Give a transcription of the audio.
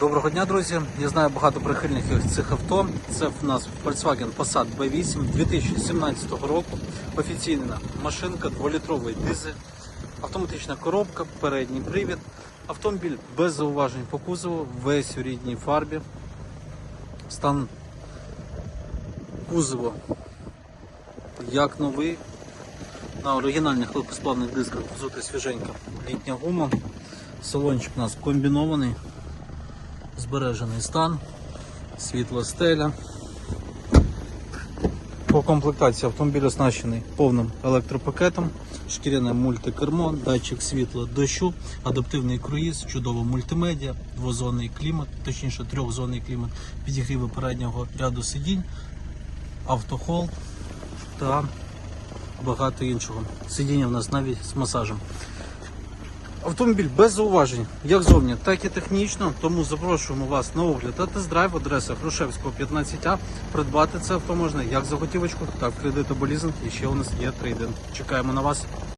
Доброго дня, друзі. Я знаю багато прихильників цих авто. Це в нас Volkswagen Passat B8 2017 року. Офіційна машинка, 2-літровий дизель, автоматична коробка, передній привід. Автомобіль без зауважень по кузову, весь у рідній фарбі. Стан кузова як новий. На оригінальних легкосплавних дисках взута свіженька літня гума. Салончик у нас комбінований збережений стан, світла стеля. По комплектації автомобіль оснащений повним електропакетом, шкіряне мультикермо, датчик світла дощу, адаптивний круїз, чудова мультимедіа, двозонний клімат, точніше трьохзонний клімат, підігріви переднього ряду сидінь, автохол та багато іншого. Сидіння в нас навіть з масажем. Автомобіль без зауважень, як зовні, так і технічно. Тому запрошуємо вас на огляд та тест-драйв адреса Грушевського 15А. Придбати це авто можна як за готівочку, так в кредит або лізинг. І ще у нас є трейдинг. Чекаємо на вас.